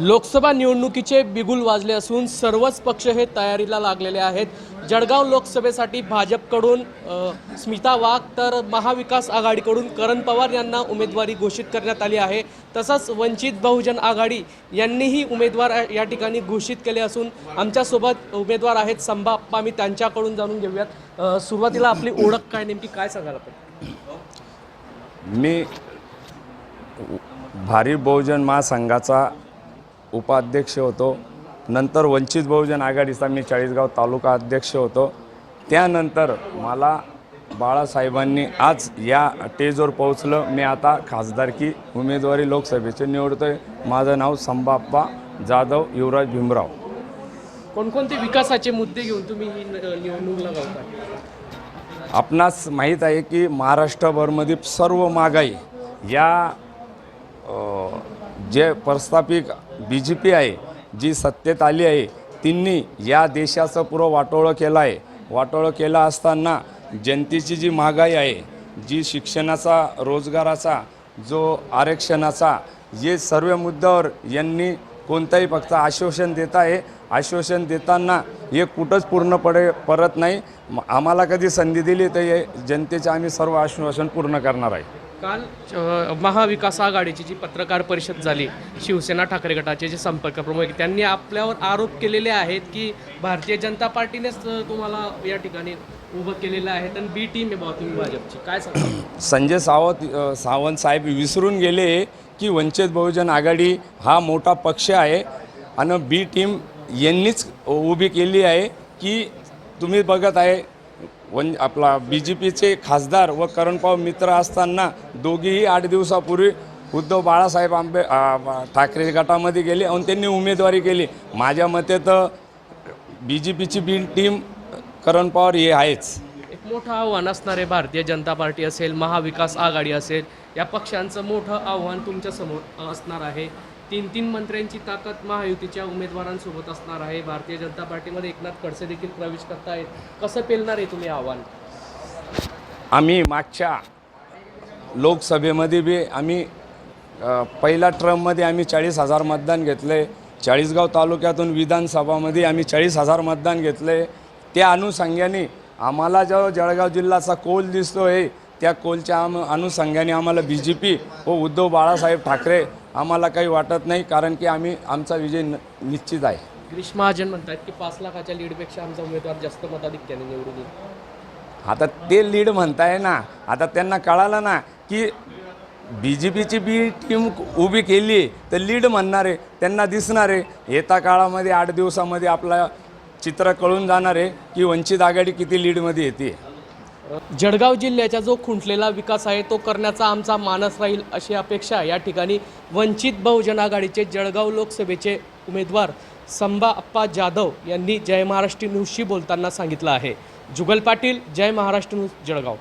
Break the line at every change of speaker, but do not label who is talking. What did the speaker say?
लोकसभा निवडणुकीचे बिगुल वाजले असून सर्वच पक्ष हे तयारीला लागलेले आहेत. जळगाव लोकसभेसाठी भाजपकडून स्मिता वाघ तर महाविकास आघाडीकडून करण पवार यांना उमेदवारी घोषित करण्यात आली आहे. तसंच वंचित बहुजन आघाडी यांनीही उमेदवार या ठिकाणी घोषित केले असून आमच्यासोबत उमेदवार आहेत संभाप्पा मी त्यांच्याकडून जाणून घेऊयात. सुरुवातीला आपली ओळख काय नेमकी काय सांगाल आपण?
मी भारी बहुजन महासंघाचा उपाध्यक्ष होतो. नंतर वंचित बहुजन आघाडीचा मी चाळीसगाव तालुका अध्यक्ष होतो. त्यानंतर मला बाळासाहेबांनी आज या टेजवर पोहोचलं. मी आता खासदारकी उमेदवारी लोकसभेचे निवडतोय. माझं नाव संबाप्पा जाधव युवराज भीमराव.
कोणकोणते विकासाचे मुद्दे घेऊन तुम्ही ही निवडणूक लढवताय
आपणास माहीत आहे की महाराष्ट्रभरमध्ये सर्व महागाई या जे प्रस्थापित बी जे पी आहे जी सत्तेत आली आहे तिन्ही या देशाचं पुरं वाटोळं केलं आहे. वाटोळं केलं असताना जनतेची जी महागाई आहे जी शिक्षणाचा रोजगाराचा जो आरक्षणाचा हे सर्व मुद्द्यावर यांनी कोणताही फक्त आश्वासन देत आहे. आश्वासन देताना हे कुठंच पूर्णपणे परत नाही. आम्हाला कधी संधी दिली तर हे जनतेचे आम्ही सर्व आश्वासन पूर्ण करणार आहे.
काल महाविकास आघाडीची जी पत्रकार परिषद झाली शिवसेना ठाकरे गटाचे जे संपर्क प्रमुख त्यांनी आपल्यावर आरोप केलेले आहेत की भारतीय जनता पार्टीनेच तुम्हाला या ठिकाणी उभं केलेलं आहे आणि बी टीम आहे तुम्ही भाजपची. काय सांगा
संजय सावंत सावंत साहेब विसरून गेले की वंचित बहुजन आघाडी हा मोठा पक्ष आहे आणि बी टीम यांनीच उभी केली आहे की तुम्ही बघत आहे वन आपला बी जे पीचे खासदार व करणपाव मित्र असताना दोघेही आठ दिवसापूर्वी उद्धव बाळासाहेब आंबे ठाकरे गटामध्ये गेले आणि त्यांनी उमेदवारी केली. माझ्या मते तर बी जे पीची बी टीम करण पवार हे आहेच.
मोठं आव्हान असणारे भारतीय जनता पार्टी असेल महाविकास आघाडी असेल या पक्षांचं मोठं आव्हान तुमच्यासमोर असणार आहे. तीन तीन मंत्र्यांची ताकद महायुतीच्या उमेदवारांसोबत असणार आहे. भारतीय जनता पार्टीमध्ये एकनाथ खडसे देखील प्रवेश करतायत. कसं पेलणार आहे तुम्ही आव्हान?
आम्ही मागच्या लोकसभेमध्ये बी आम्ही पहिल्या ट्रममध्ये आम्ही चाळीस हजार मतदान घेतले. चाळीसगाव तालुक्यातून विधानसभामध्ये आम्ही चाळीस हजार मतदान घेतले. त्या अनुषंगाने आम्हाला जो जळगाव जिल्ह्याचा कोल दिसतो आहे त्या कोलच्या आम अनुषंगाने आम्हाला बी जे पी व उद्धव बाळासाहेब ठाकरे आम्हाला काही वाटत नाही कारण की आम्ही आमचा विजय न निश्चित आहे.
ग्रीष्म महाजन म्हणतात की पाच लाखाच्या लीडपेक्षा आमचा उमेदवार जास्त मताधिक्याने निवडून येईल.
आता ते लीड म्हणताय ना आता त्यांना कळालं ना की बी जे पीची बी टीम उभी केली आहे तर लीड म्हणणार आहे त्यांना दिसणार. आहे येत्या काळामध्ये आठ दिवसामध्ये आपला चित्र कळून जाणार आहे की वंचित आघाडी किती लीडमध्ये येते.
जळगाव जिल्ह्याचा जो खुंटलेला विकास आहे तो करण्याचा आमचा मानस राहील अशी अपेक्षा या ठिकाणी वंचित बहुजन आघाडीचे जळगाव लोकसभेचे उमेदवार संबा अप्पा जाधव यांनी जय महाराष्ट्र न्यूजशी बोलताना सांगितलं आहे. जुगल पाटील जय महाराष्ट्र न्यूज जळगाव.